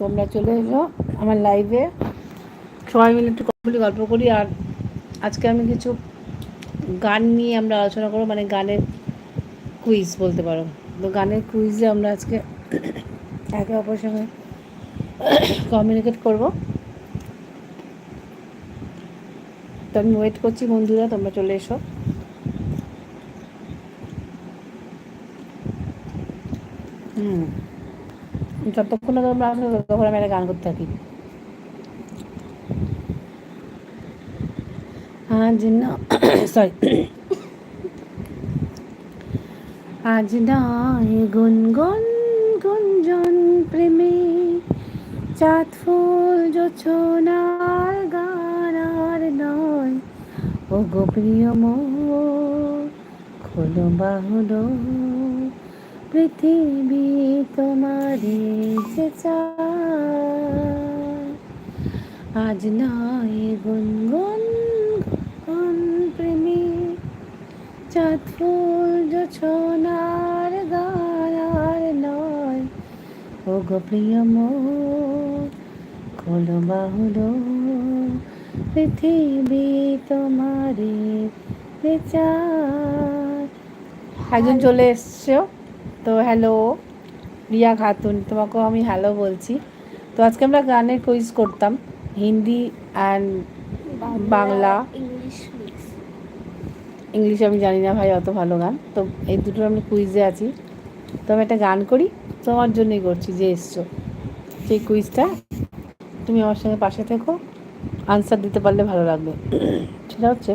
তোমরা চলে এসো আমার লাইভে সবাই মিলে একটু বলি, গল্প করি। আর আজকে আমি কিছু গান নিয়ে আমরা আলোচনা করব মানে গানের কুইজ বলতে পারো। তো গানের কুইজে আমরা আজকে একে অপরের সঙ্গে কমিউনিকেট করব। তো আমি ওয়েট করছি বন্ধুরা, তোমরা চলে এসো হুম যতক্ষণ না তোমরা আসো ততক্ষণ আমি একটা গান করতে থাকি। আজ না সরি আজ নয় গুনগুন গুঞ্জন প্রেমে চাঁদ ফুল জোছনার গান আর নয়। ও গো প্রিয় মোর খোলো বাহুলো। পৃথিবী তোমারে আজ নয় গুনগুন গুন প্রেমী। চাঁদ ফুল জোছনার গান আর নয়। ও গো প্রিয় খোলো বাহুলো। পৃথিবী তোমারে একজন চলে এসছো। তো হ্যালো রিয়া খাতুন তোমাকেও আমি হ্যালো বলছি। তো আজকে আমরা গানের কুইজ করতাম Hindi and Bangla English English আমি জানি না ভাই অত ভালো গান। তো এই দুটোর আমি কুইজে আছি। তো আমি একটা গান করি তোমার জন্যই করছি যে এসছো। সেই কুইজটা তুমি আমার সঙ্গে পাশে থেকো আনসার দিতে পারলে ভালো লাগবে। সেটা হচ্ছে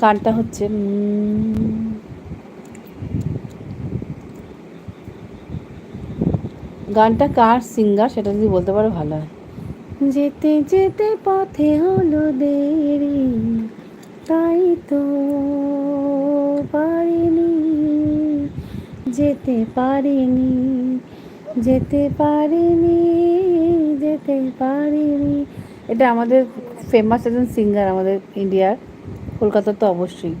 গানটা হচ্ছে গানটা কার সিঙ্গার সেটা যদি বলতে পারো ভালো হয়। যেতে যেতে পথে হলো দেরি তাই তো পারিনি। যেতে পারিনি যেতে পারিনি যেতে পারিনি। এটা আমাদের ফেমাস একজন সিঙ্গার আমাদের ইন্ডিয়ার কলকাতার তো অবশ্যই।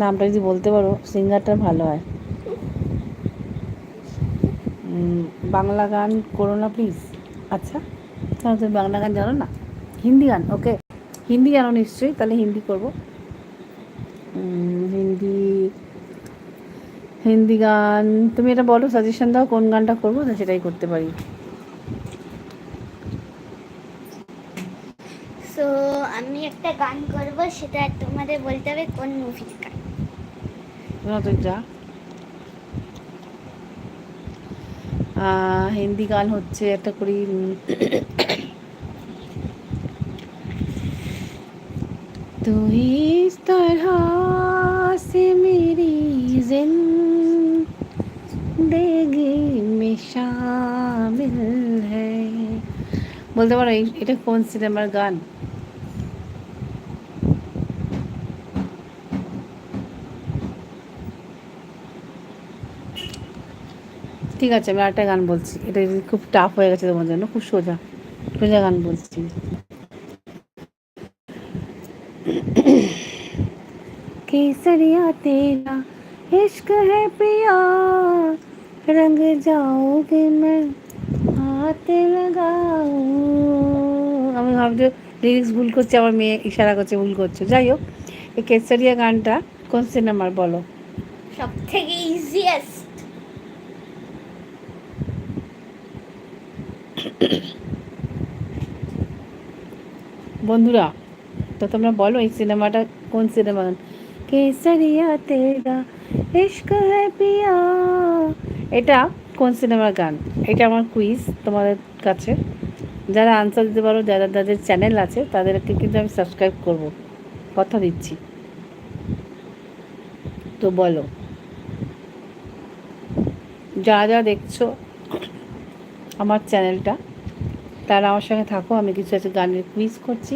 নামটা যদি বলতে পারো, সিঙ্গারটা ভালো হয়। বাংলা গান করো না প্লিজ আচ্ছা কেন তুমি বাংলা গান জানো না? হিন্দি গান ওকে হিন্দি জানো নিশ্চয়ই, তাহলে হিন্দি করব। হিন্দি হিন্দি গান, তুমি এটা বলো সাজেশন দাও কোন গানটা করব সেটাই করতে পারি সো আমি একটা গান করব, সেটা তোমাদের বলতে হবে কোন মুভির গান তোমরা তো যা হিন্দি গান হচ্ছে একটা করি তুই সে মেরি জিন্দেগি মে শামিল হ্যায়। বলতে পারো এটা কোন সিনেমার গান? ঠিক আছে আমি আরেকটা গান বলছি এটা যদি খুব টাফ হয়ে গেছে তোমার জন্য খুব সোজা সোজা গান বলছি केसरिया तेरा इश्क है पिया रंग जाओगे मैं হাতে লাগাও আমি ভাবছি লিরিক্স ভুল করছি আমার মেয়ে ইশারা করছে ভুল করছে যাই হোক এই কেসারিয়া গানটা কোন সিনেমার বলো সব থেকে ইজিয়েস্ট বন্ধুরা, তো তোমরা বলো এই সিনেমাটা কোন সিনেমা? কেসারিয়া তেরা, ইশক হ্যায় পিয়া। এটা কোন সিনেমার গান? এটা আমার কুইজ তোমাদের কাছে। যারা আনসার দিতে পারো, যারা যাদের চ্যানেল আছে, তাদেরকে কিন্তু আমি সাবস্ক্রাইব করব। কথা দিচ্ছি। তো বলো। যা যা দেখছ আমার চ্যানেলটা তারা আমার সঙ্গে থাকো আমি কিছু একটা গানের কুইজ করছি।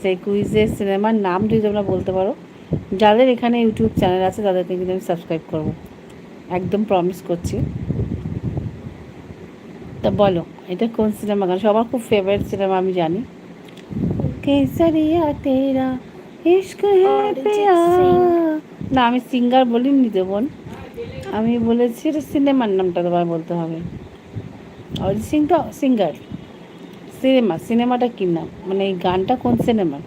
সেই কুইজের সিনেমার নাম যদি তোমরা বলতে পারো যাদের এখানে ইউটিউব চ্যানেল আছে তাদেরকে কিন্তু আমি সাবস্ক্রাইব করব। একদম প্রমিস করছি। তা বলো এটা কোন সিনেমা গান সবার খুব ফেভারিট সিনেমা আমি জানি। কেসারিয়া তেরা ইশক না আমি সিঙ্গার বলিনি তো বোন। আমি বলেছি এটা সিনেমার নামটা তোমার বলতে হবে। অরিজিৎ সিং তো সিঙ্গার সিনেমা, সিনেমাটা কী নাম? মানে এই গানটা কোন সিনেমার?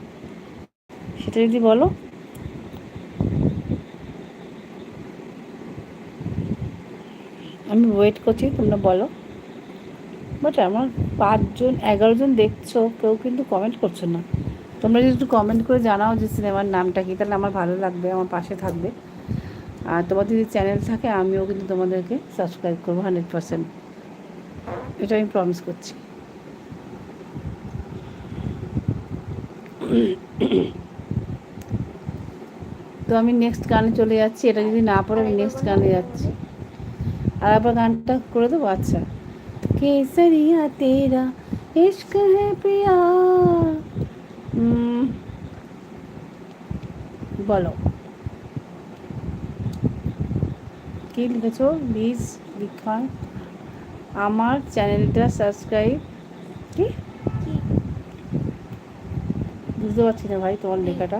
সেটা যদি বলো। আমি ওয়েট করছি, তোমরা বলো। বাট আমার পাঁচজন এগারো জন দেখছ, কেউ কিন্তু কমেন্ট করছ না। তোমরা যদি একটু কমেন্ট করে জানাও যে সিনেমার নামটা কী, তাহলে আমার ভালো লাগবে, আমার পাশে থাকবে। আর তোমাদের যদি চ্যানেল থাকে, আমিও কিন্তু তোমাদেরকে সাবস্ক্রাইব করব হান্ড্রেড পার্সেন্ট এটা আমি প্রমিস করছি। তো আমি নেক্সট গানে চলে যাচ্ছি, এটা যদি না পড়ে আমি নেক্সট গানে যাচ্ছি। আর আবার গানটা করে দেবো আচ্ছা। কেসরিয়া তেরা, ইশক হ্যাঁ প্রিয়া বলো। কি লিখেছ? প্লিজ লিখা। আমার চ্যানেলটা সাবস্ক্রাইব কি? বুঝতে পারছি না ভাই তোমার লেখাটা।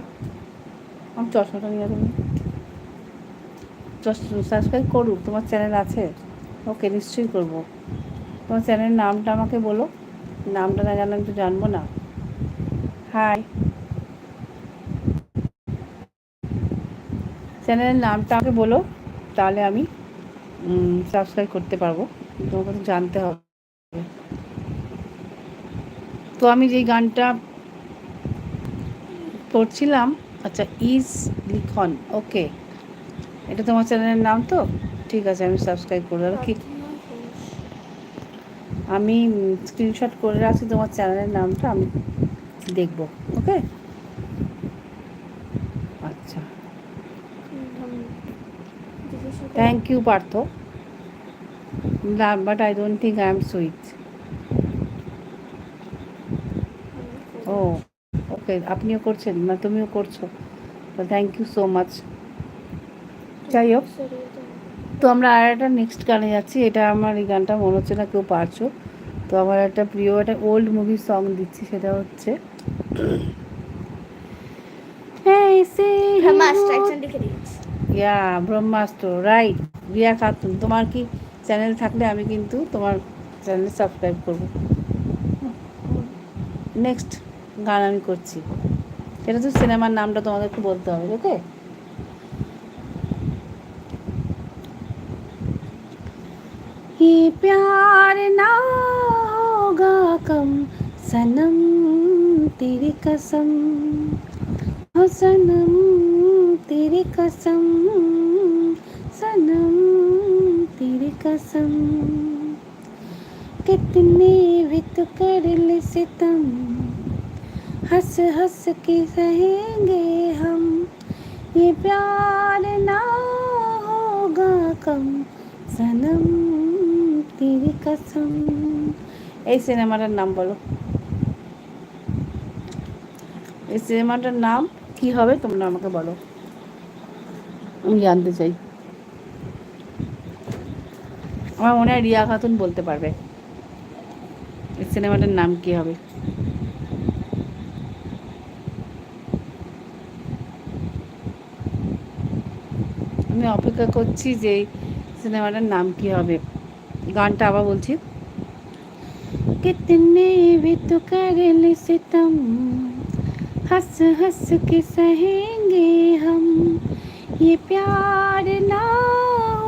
আমার চশমাটা নিয়ে তুমি সাবস্ক্রাইব করুক তোমার চ্যানেল আছে? ওকে নিশ্চয়ই করব। তোমার চ্যানেলের নামটা আমাকে বলো। নামটা না জানলে আমি তো জানব না। হাই চ্যানেলের নামটা আমাকে বলো তাহলে আমি সাবস্ক্রাইব করতে পারব। তোমাকে তো জানতে হবে। তো আমি যেই গানটা পড়ছিলাম। আচ্ছা ইজ লিখন ওকে। এটা তোমার চ্যানেলের নাম তো? ঠিক আছে আমি সাবস্ক্রাইব করে দেবো কি আমি স্ক্রিনশট করে রাখছি তোমার চ্যানেলের নামটা আমি দেখব ওকে? আচ্ছা। Thank you Partha. But I don't think I am sweet ও আপনিও করছেন না তুমিও করছ। থ্যাংক ইউ সো মাচ যাই হোক তো আমরা আর একটা নেক্সট গানে যাচ্ছি। এটা আমার এই গানটা মনে হচ্ছে না কেউ পারছ। তো আমার একটা প্রিয় একটা ওল্ড মুভি সং দিচ্ছি সেটা হচ্ছে ইয়া ব্রহ্মাস্ত্র রাইট রিয়া খাতুন তোমার কি চ্যানেল থাকলে আমি কিন্তু তোমার চ্যানেল সাবস্ক্রাইব করব। নেক্সট গান আমি করছি এটা তো সিনেমার নামটা তোমাদেরকে বলতে হবে ওকে ये प्यार ना होगा कम सनम तेरी कसम हो सनम तेरी कसम सनम तेरी कसम कितने भी तो कर ले सितम हंस हंस के सहेंगे हम ये प्यार ना होगा कम सनम तेरी कसम এই সিনেমাটার নাম বলো এই সিনেমাটার নাম কি হবে তোমরা আমাকে বলো আমি জানতে চাই আমার মনে হয় রিয়া খাতুন বলতে পারবে এই সিনেমাটার নাম কি হবে অপেক্ষা করছি যে এই সিনেমাটার নাম কি হবে গানটা আবার বলছি कितने भी तो कर ले सितम हंस हंस के सहेंगे हम ये प्यार ना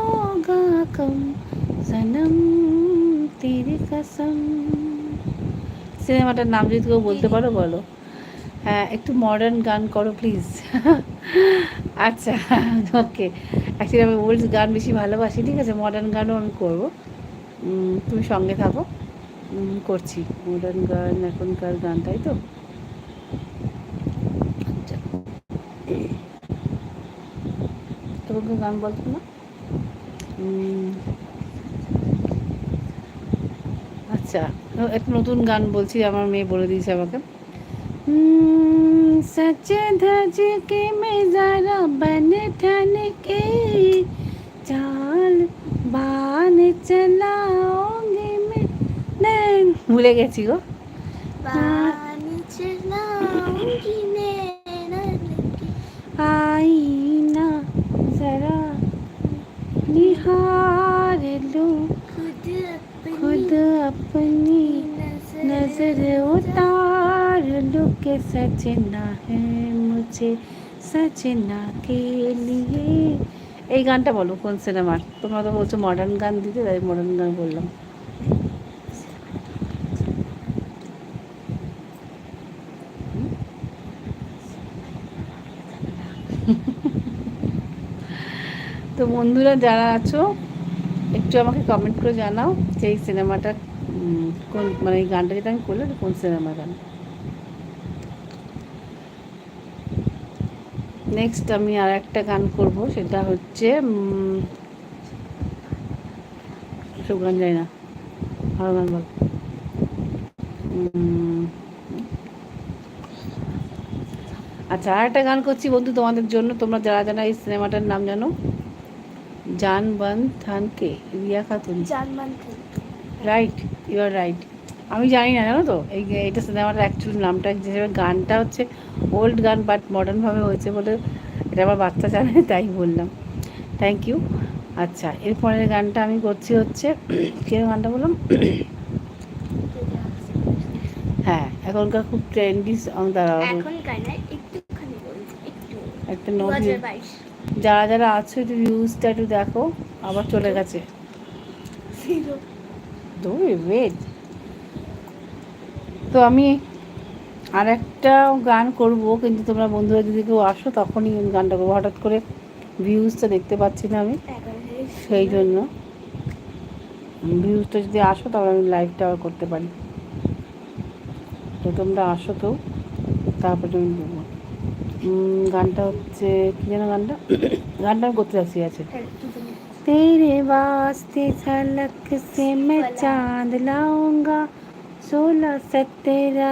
होगा कम सनम तेरी कसम সিনেমাটার নাম যদি কেউ বলতে পারো বলো হ্যাঁ একটু মডার্ন গান করো প্লিজ আচ্ছা ওকে অ্যাকচুয়ালি আমি ওল্ড গান বেশি ভালোবাসি, ঠিক আছে? মডার্ন গানও আমি করব। তুমি সঙ্গে থাকো। করছি। মডার্ন গান, এখনকার গান, তাই তো? আচ্ছা। তোমাকে গান বলতো না? আচ্ছা। একটা নতুন গান বলছি, আমার মেয়ে বলে দিয়েছে আমাকে। হুম सच धज के मैं जरा बन ठन के चाल बान चलाओगे मैं। नैन ভুলে গেছি গো जरा निहार लो। खुद अपनी नज़र उतार। के सजना है मुझे सजना के लिए এই গানটা বলো কোন সিনেমার তোমরা তো বলছো মডার্ন গান দিতে তাই মডার্ন গান বললাম তো বন্ধুরা যারা আছো একটু আমাকে কমেন্ট করে জানাও যে এই সিনেমাটা উম, কোন মানে এই গানটা যেটা আমি করলাম এটা কোন সিনেমার গান নেক্সট আমি আর একটা গান করব সেটা হচ্ছে সব গান যাই না ভালো গান বল। আচ্ছা আর একটা গান করছি বন্ধু তোমাদের জন্য তোমরা যারা যারা এই সিনেমাটার নাম জানো? জান বন থানকে Riya Khatun. Right you are right আমি জানি না জানো তো? এই এইটা সিনেমাটার অ্যাকচুয়ালি নামটা হিসেবে গানটা হচ্ছে ওল্ড গান বাট মডার্নভাবে হয়েছে বলে এটা আমার বাচ্চা জানে তাই বললাম। থ্যাংক ইউ আচ্ছা এরপরের গানটা আমি করছি হচ্ছে কে গানটা বললাম? হ্যাঁ এখনকার খুব ট্রেন্ডি সং দাঁড়াও। একটু। নতুন যারা যারা আছো একটু ভিউজটা একটু দেখো আবার চলে গেছে। তো আমি আর একটা গান করব কিন্তু তোমরা বন্ধুরা যদি কেউ আসো তখনই গানটা করব। হঠাৎ করে ভিউজটা দেখতে পাচ্ছি না আমি। সেই জন্য। ভিউজটা যদি আসো তাহলে আমি লাইভটা করতে পারি। তো তোমরা আসো তো তারপরে আমি বলব। গানটা হচ্ছে কি যেন গানটা? গানটা আমি করতে যাচ্ছি আছে। তেরে বাস্তে ঝলক সে মে চাঁদ লাউঙ্গা সোলা সতেরা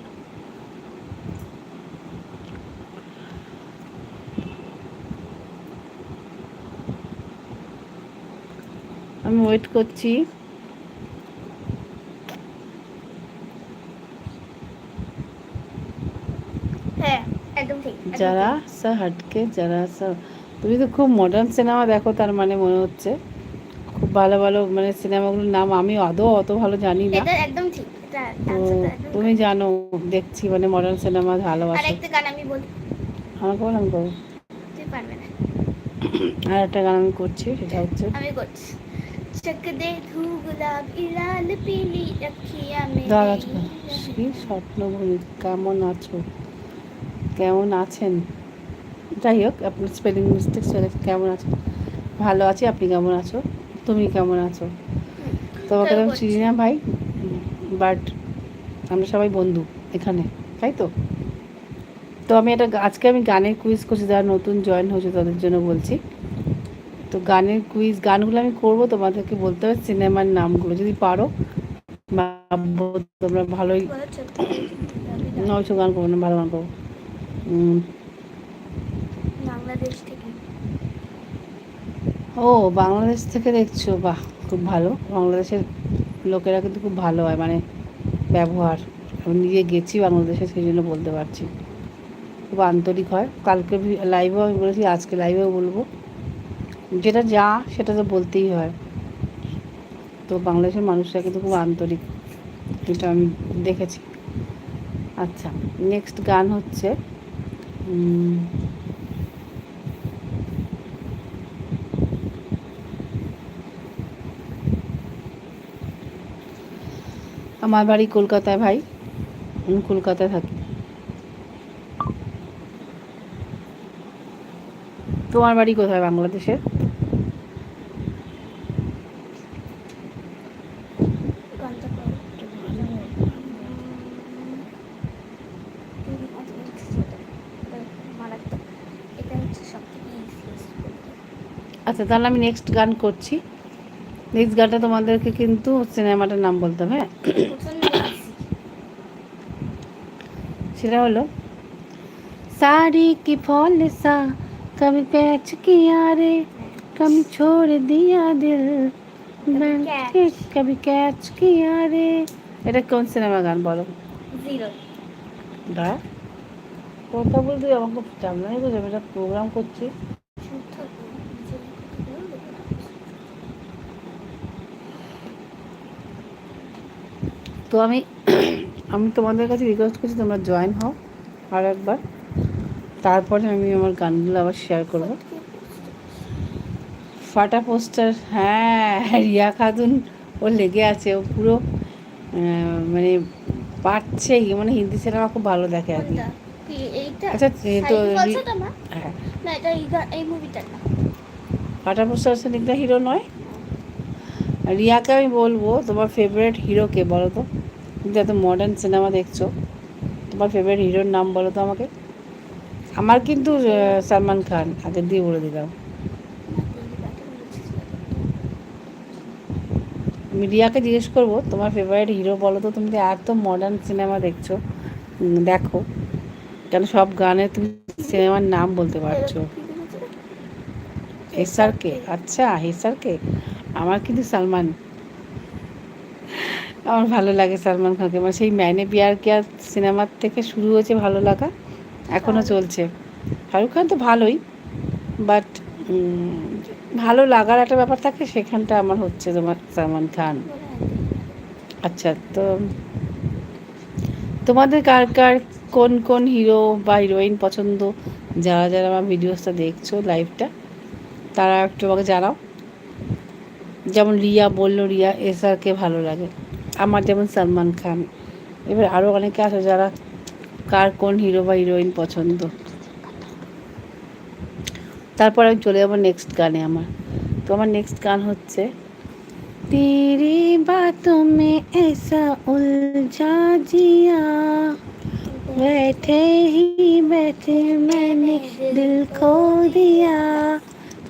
আমি ওয়েট করছি। হ্যাঁ যারা। সা হাটকে যারা সা তুমি তো খুব মডার্ন সিনেমা দেখো তার মানে মনে হচ্ছে। খুব ভালো ভালো মানে সিনেমাগুলোর নাম আমি আদৌ অত ভালো জানি না। একদম ঠিক তুমি জানো দেখছি মানে মডার্ন সিনেমা আর ভালোবাসো একটা গান আমি বলি। আমাকে বল আমি করব তুই পারবে না। আর একটা গান আমি করছি সেটা হচ্ছে আমি করছি। चक दे धू गुलाबी लाल पीली अखियां में দাদা मेरी কি স্বপ্নভূমি কেমন আছো কেমন আছেন যাই হোক আপনার স্পেলিং মিস্টেক হয়ে গেছে কেমন আছেন ভালো আছি আপনি কেমন আছো তুমি কেমন আছো তোমাকে তো আমি চিনি না ভাই বাট আমরা সবাই বন্ধু এখানে তাই তো তো আমি একটা আজকে আমি গানের কুইজ করছি যারা নতুন জয়েন হয়েছে তাদের জন্য বলছি তো গানের কুইজ গানগুলো আমি করব তোমাদেরকে বলতে হবে সিনেমার নামগুলো। যদি পারো তোমরা ভালোই নয়শো গান করব না ভালো গান করব। ও বাংলাদেশ থেকে দেখছ বাহ খুব ভালো। বাংলাদেশের লোকেরা কিন্তু খুব ভালো হয় মানে ব্যবহার। আমি নিজে গেছি বাংলাদেশে সেই জন্য বলতে পারছি। খুব আন্তরিক হয়। কালকে লাইভেও আমি বলেছি আজকে লাইভেও বলব। যেটা যা, সেটা তো বলতেই হয়। তো বাংলাদেশের মানুষরা কিন্তু খুব আন্তরিক, এটা আমি দেখেছি। আচ্ছা নেক্সট গান হচ্ছে আমার বাড়ি কলকাতায় ভাই, আমি কলকাতায় থাকি। তোমার বাড়ি কোথায় বাংলাদেশের গানটা করো মারাত্মক এটা হচ্ছে সব থেকে ইজিয়েস্ট আচ্ছা তাহলে আমি নেক্সট গান করছি। নেক্সট গানটা তোমাদেরকে কিন্তু সিনেমাটার নাম বলতে হবে হ্যাঁ? সেটা হলো সারি কি ফল সা কবি প্যাচ কি আরে কবি ছোড় দিয়া দিল কবি ক্যাচ কি আরে। এটা কোন সিনেমা গান বলো? দা কথা বলতে আমাকে সামনে বুঝলাম এটা প্রোগ্রাম করছি। তো আমি আমি তোমাদের কাছে রিকোয়েস্ট করছি তোমরা জয়েন হও আর একবার। তারপরে আমি আমার গানগুলো আবার শেয়ার করব। ফাটা পোস্টার হ্যাঁ রিয়া খাতুন ও লেগে আছে ও পুরো মানে পারছেই মানে হিন্দি সিনেমা খুব ভালো দেখে আর কি। আচ্ছা, তো হ্যাঁ। ফাটা পোস্টার সিনেমা হিরো নয় রিয়াকে আমি বলব তোমার ফেভারিট হিরো কে বলো তো? তুমি এত মডার্ন সিনেমা দেখছ তোমার ফেভারিট হিরোর নাম বলো তো আমাকে। আমার কিন্তু সালমান খান আগের দিয়ে বলে দিলাম। আমি রিয়াকে জিজ্ঞেস করব তোমার ফেভারিট হিরো বলো তো তুমি এত মডার্ন সিনেমা দেখছ দেখো। কেন সব গানে তুমি সিনেমার নাম বলতে পারছ? হেসারকে আচ্ছা হেসারকে আমার কিন্তু সালমান। আমার ভালো লাগে সালমান খানকে। মানে সেই ম্যানে বিয়ার কেয়ার সিনেমার থেকে শুরু হয়েছে ভালো লাগা? এখনও চলছে। শাহরুখ খান তো ভালোই বাট ভালো লাগার একটা ব্যাপার থাকে সেখানটা আমার হচ্ছে তোমার সালমান খান। আচ্ছা তো তোমাদের কার কার কোন কোন হিরো বা হিরোইন পছন্দ? যারা যারা আমার ভিডিওসটা দেখছ লাইভটা তারা একটু আমাকে জানাও। যেমন রিয়া বললো রিয়া এসআরকে ভালো লাগে আমার যেমন সালমান খান এবার আরও অনেকে আছে যারা কার কোন হিরো বা হিরোইন পছন্দ তারপর আমি চলে যাবো নেক্সট গানে আমার তো আমার নেক্সট গান হচ্ছে तेरी बातों में ऐसा उलझा जिया बैठे ही बैठे मैंने दिल खो दिया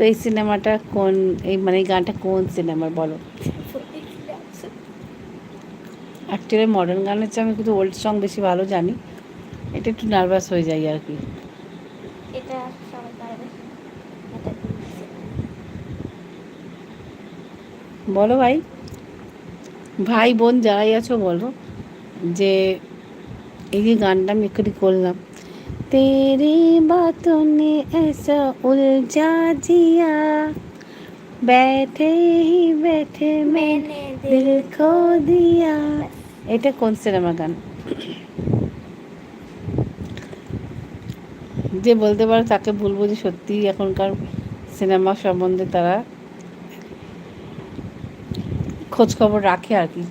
তো এই সিনেমাটা কোন এই মানে এই গানটা কোন সিনেমার বলো? অ্যাকচুয়ালি মডার্ন গানের চেয়ে আমি কিন্তু ওল্ড সং বেশি ভালো জানি। এটা একটু নার্ভাস হয়ে যাই আর কি। এটা বলো ভাই। ভাই বোন যারাই আছো বলো যে এই যে গানটা আমি এক্ষুনি করলাম তেরি বাতों ने ऐसा उलझा जिया बैठे ही बैठे मैंने दिल खो दिया এটা কোন সিনেমা গান যে বলতে পারে তাকে বলবো যে সত্যি এখনকার সিনেমা সম্বন্ধে তারা খোঁজ খবর রাখে আর কি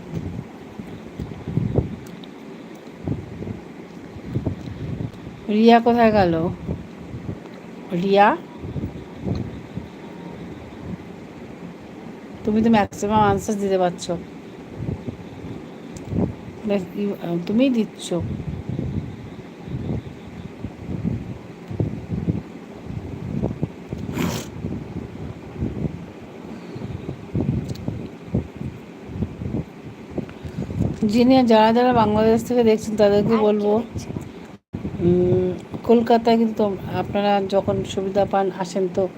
রিয়া কোথায় গেল? রিয়া? তুমি তো ম্যাক্সিমাম আনসার দিতে পারছ। তুমিই দিচ্ছ। যিনি যারা যারা বাংলাদেশ থেকে দেখছেন তাদেরকে বলব কলকাতায় কিন্তু আপনারা যখন সুবিধা পান, আসেন তো,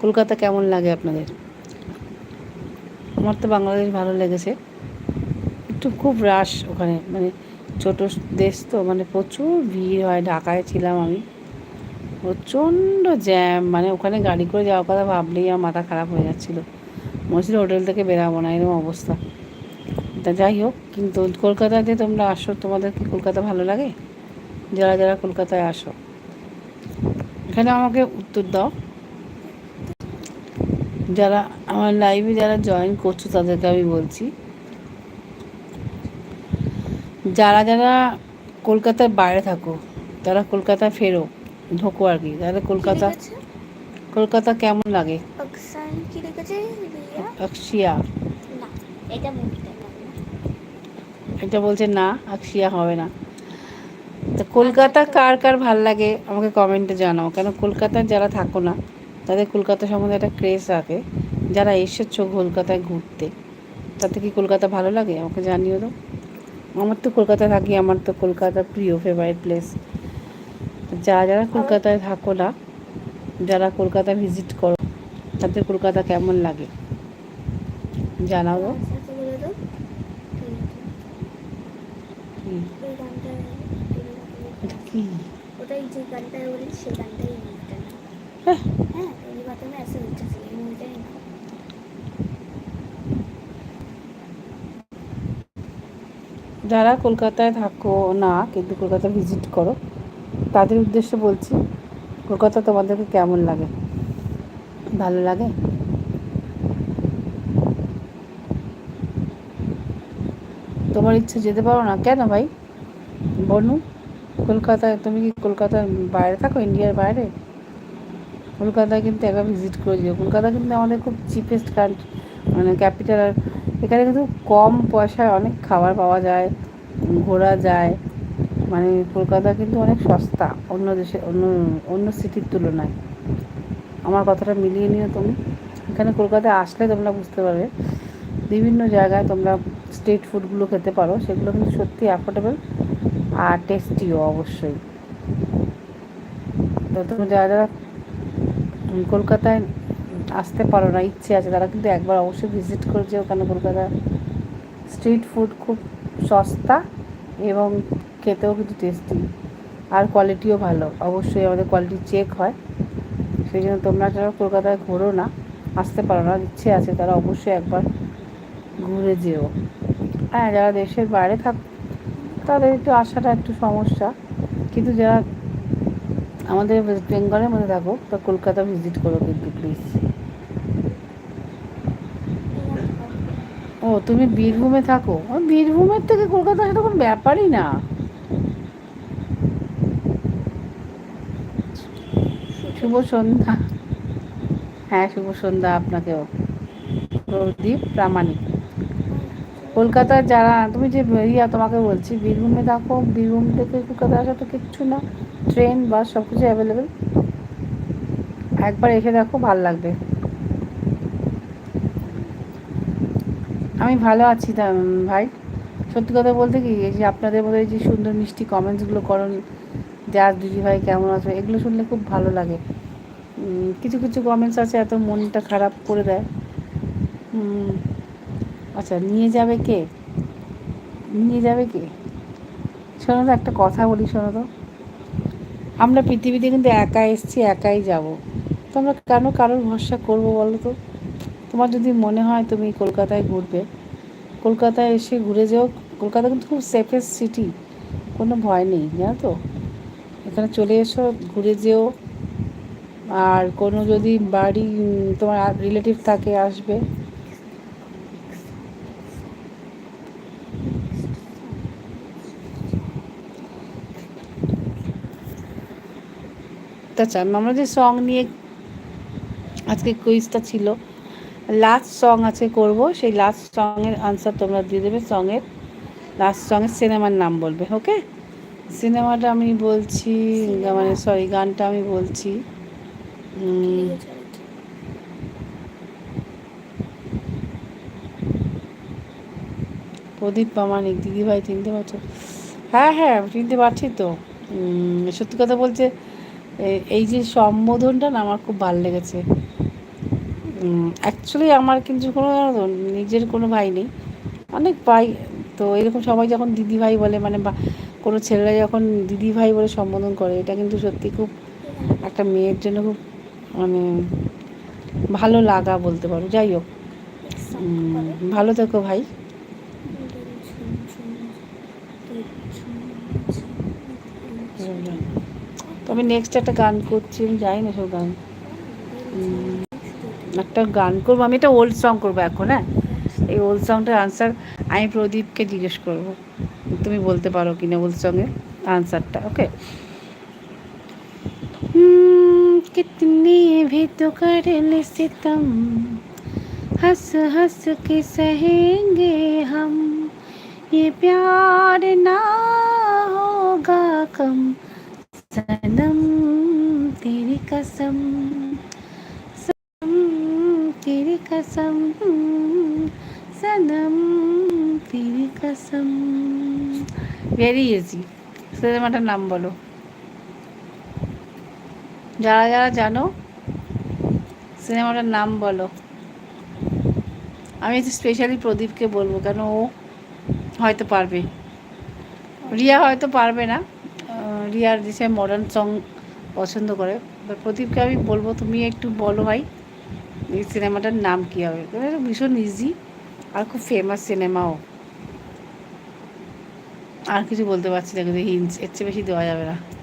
কলকাতা কেমন লাগে আপনাদের? আমার তো বাংলাদেশ ভালো লেগেছে। একটু খুব রাশ ওখানে মানে ছোট দেশ তো মানে প্রচুর ভিড় হয়। ঢাকায় ছিলাম আমি। প্রচণ্ড জ্যাম মানে ওখানে গাড়ি করে যাওয়ার কথা ভাবলেই আমার মাথা খারাপ হয়ে যাচ্ছিল। মনে হোটেল থেকে বেরাবো না, এরকম অবস্থা। তা যাই হোক, কিন্তু কলকাতাতে তোমরা আসো, তোমাদের কি কলকাতা ভালো লাগে? যারা যারা কলকাতায় আসো। এখানে আমাকে উত্তর দাও। যারা আমার লাইভে যারা জয়েন করছ তাদেরকে আমি বলছি যারা যারা কলকাতার বাইরে থাকো তারা কলকাতায় ফেরো ঢোকো আর কি। তাহলে কলকাতা কলকাতা কেমন লাগে? অক্সিয়া। এটা এটা বলছে না আকশিয়া হবে না। তো কলকাতা কার কার ভালো লাগে আমাকে কমেন্টে জানাও। কেন কলকাতায় যারা থাকো না, তাদের কলকাতা সম্বন্ধে একটা ক্রেজ থাকে যারা এসেছ কলকাতায় ঘুরতে, তাতে কি কলকাতা ভালো লাগে? আমাকে জানিও তো। আমার তো কলকাতা থাকি, আমার তো কলকাতা প্রিয় ফেভারিট প্লেস যারা যারা কলকাতায় থাকো না, যারা কলকাতা ভিজিট করো, তাদের কলকাতা কেমন লাগে? জানাব আচ্ছা, আচ্ছা, বলে দাও। হুম, এই গানটা এটা কি যে বলি সেই গানটাই হ্যাঁ, হ্যাঁ এই উঠেছি মুভিটাই যারা কলকাতায় থাকো না কিন্তু কলকাতা ভিজিট করো তাদের উদ্দেশ্যে বলছি কলকাতা তোমাদেরকে কেমন লাগে? ভালো লাগে? তোমার ইচ্ছে যেতে পারো না? কেন ভাই? বনু? কলকাতায় তুমি কি কলকাতার বাইরে থাকো, ইন্ডিয়ার বাইরে? কলকাতায় কিন্তু একবার ভিজিট করে দিও কলকাতা কিন্তু আমাদের খুব চিপেস্ট কান্ট্রি মানে ক্যাপিটাল আর এখানে কিন্তু কম পয়সায় অনেক খাবার পাওয়া যায়, ঘোরা যায়। মানে কলকাতা কিন্তু অনেক সস্তা, অন্য দেশে, অন্য অন্য সিটির তুলনায়। আমার কথাটা মিলিয়ে নিও তুমি। এখানে কলকাতায় আসলে তোমরা বুঝতে পারবে, বিভিন্ন জায়গায় তোমরা স্ট্রিট ফুডগুলো খেতে পারো, সেগুলো কিন্তু সত্যি অ্যাফোর্ডেবল আর টেস্টিও অবশ্যই। তো তুমি যারা যারা কলকাতায় আসতে পারো না, ইচ্ছে আছে, তারা কিন্তু একবার অবশ্যই ভিজিট করে যেও কেন কলকাতা। স্ট্রিট ফুড খুব সস্তা এবং খেতেও কিন্তু টেস্টি আর কোয়ালিটিও ভালো। অবশ্যই আমাদের কোয়ালিটি চেক হয়। সেই জন্য তোমরা যারা কলকাতায় ঘোরো না, আসতে পারো না, ইচ্ছে আছে, তারা অবশ্যই একবার ঘুরে যেও। হ্যাঁ যারা দেশের বাইরে থাক তাদের একটু আসাটা একটু সমস্যা। কিন্তু যারা আমাদের ওয়েস্ট বেঙ্গলের মধ্যে থাকো তা কলকাতা ভিজিট করো কিন্তু প্লিজ ও, তুমি বীরভূমে থাকো? বীরভূমের থেকে কলকাতা সেটা কোনো ব্যাপারই না। শুভ সন্ধ্যা। হ্যাঁ শুভ সন্ধ্যা আপনাকেও। প্রদীপ প্রামাণিক। কলকাতায় যারা তুমি যে ইয়া তোমাকে বলছি বীরভূমে থাকো বীরভূম থেকে কলকাতা আসা তো কিচ্ছু না ট্রেন বাস সব কিছু অ্যাভেলেবেল একবার এসে দেখো ভালো লাগবে। আমি ভালো আছি ভাই। সত্যি কথা বলতে কি এই যে আপনাদের মধ্যে যে সুন্দর মিষ্টি কমেন্টসগুলো করেন যার দিদি ভাই কেমন আছো এগুলো শুনলে খুব ভালো লাগে। কিছু কিছু কমেন্টস আছে এত মনটা খারাপ করে দেয়। উম, আচ্ছা নিয়ে যাবে কে? নিয়ে যাবে কে? শোনো তো, একটা কথা বলি, শোনো তো। আমরা পৃথিবীতে কিন্তু একা এসছি, একাই যাব। তো আমরা কেন কারোর ভরসা করব বলো তো? তোমার যদি মনে হয় তুমি কলকাতায় ঘুরবে, কলকাতায় এসে ঘুরে যেও। কলকাতা কিন্তু খুব সেফেস্ট সিটি কোনো ভয় নেই, জানো তো? এখানে চলে এসো, ঘুরে যেও। আর কোনো যদি বাড়ি তোমার রিলেটিভ থাকে, আসবে। আচ্ছা আমরা যে সং নিয়ে আজকে কুইজটা ছিল। লাস্ট সং আছে করব। সেই লাস্ট সঙের আনসার তোমরা দিয়ে দেবে। সঙের লাস্ট সঙের সিনেমার নাম বলবে ওকে সিনেমাটা আমি বলছি মানে সরি গানটা আমি বলছি। প্রদীপ প্রামাণিক দিদিভাই চিনতে পারছ? হ্যাঁ হ্যাঁ চিনতে পারছি তো। সত্যি কথা বলছে এই যে সম্বোধনটা না আমার খুব ভালো লেগেছে। অ্যাকচুয়ালি আমার কিন্তু কোনো নিজের কোনো ভাই নেই। অনেক ভাই, তো এরকম সবাই যখন দিদি ভাই বলে মানে বা কোনো ছেলেরা যখন দিদি ভাই বলে সম্বোধন করে, এটা কিন্তু সত্যি খুব একটা মেয়ের জন্য খুব মানে ভালো লাগা বলতে পারো। যাই হোক ভালো থেকো ভাই। তবে নেক্সট একটা গান করছি আমি জানি না সব গান উম, একটা গান করবো আমি একটা ওল্ড সং করবো এখন হ্যাঁ এই ওল্ড সংটার আনসার আমি প্রদীপকে জিজ্ঞেস করব তুমি বলতে পারো কিনা ওল্ড সঙ্গের আনসারটা ওকে कितनी भी तो कर ले सितम हंस हंस के सहेंगे हम ये प्यार ना होगा कम सनम तेरी कसम सनम तेरी कसम सनम तेरी कसम ভেরি ইজি সিনেমাটার নাম বলো যারা যারা জানো সিনেমাটার নাম বলো আমি স্পেশালি প্রদীপকে বলবো কেন ও হয়তো পারবে রিয়া হয়তো পারবে না আহ, আর যে মডার্ন সং পছন্দ করে। এবার প্রদীপকে আমি বলব তুমি একটু বলো ভাই এই সিনেমাটার নাম কী হবে? ভীষণ ইজি আর খুব ফেমাস সিনেমাও। আর কিছু বলতে পারছি না কিন্তু হিন্স এর চেয়ে বেশি দেওয়া যাবে না।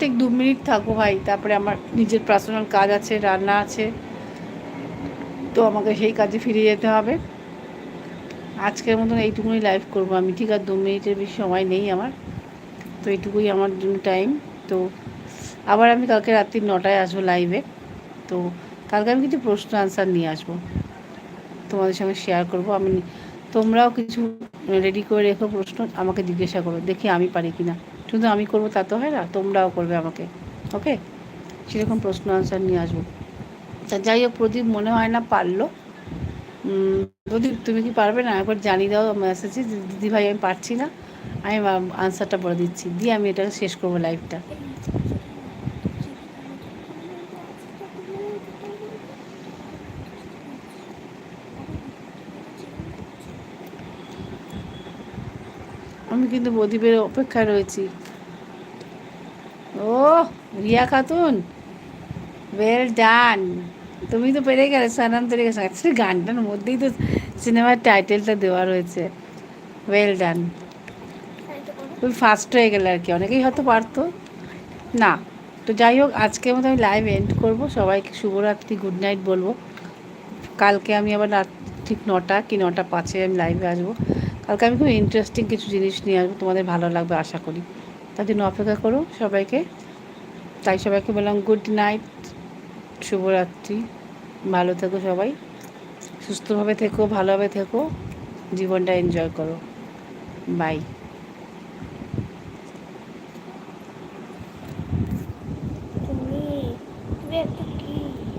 ঠিক দু মিনিট থাকো ভাই, তারপরে আমার নিজের পার্সোনাল কাজ আছে, রান্না আছে, তো আমাকে সেই কাজে ফিরে যেতে হবে। আজকের মতন এইটুকুনি লাইভ করব আমি, ঠিক আর দু মিনিটের বেশি সময় নেই আমার, তো এইটুকুই আমার জন্য টাইম তো আবার আমি কালকে রাত্রি নটায় আসব লাইভে তো কালকে আমি কিছু প্রশ্ন আনসার নিয়ে আসব, তোমাদের সঙ্গে শেয়ার করব। আমি, তোমরাও কিছু রেডি করে রেখো প্রশ্ন, আমাকে জিজ্ঞাসা করো, দেখি আমি পারি কি না শুধু আমি করব, তা তো হয় না, তোমরাও করবে আমাকে ওকে সেরকম প্রশ্ন আনসার নিয়ে আসব। তা যাই হোক, প্রদীপ মনে হয় না পারল। প্রদীপ, তুমি কি পারবে না? একবার জানিয়ে দাও মেসেজে দিদি ভাই আমি পারছি না। আমি আনসারটা বলে দিচ্ছি। দিয়ে আমি এটা শেষ করব লাইভটা আমি কিন্তু প্রদীপের অপেক্ষায় রয়েছি। ও, রিয়া খাতুন। ওয়েল ডান তুমি তো পেরে গেলে সানাম পেরে গেছো। অ্যাকচুয়ালি গানটার মধ্যেই তো সিনেমার টাইটেলটা দেওয়া রয়েছে। ওয়েল ডান আরেকটা ফার্স্ট হয়ে গেলে আর কি। অনেকেই হয়তো পারতো। না, তো যাই হোক, আজকের মতো আমি লাইভ এন্ড করব। সবাইকে শুভরাত্রি গুড নাইট বলব। কালকে আমি আবার রাত ঠিক নটা কি নটা পাঁচে আমি লাইভে আসব। কালকে আমি খুব ইন্টারেস্টিং কিছু জিনিস নিয়ে আসব, তোমাদের ভালো লাগবে আশা করি। তার জন্য অপেক্ষা করো সবাইকে। তাই সবাইকে বললাম গুড নাইট শুভরাত্রি। ভালো থেকো সবাই। সুস্থভাবে থেকো, ভালোভাবে থেকো। জীবনটা এনজয় করো। বাই তুমি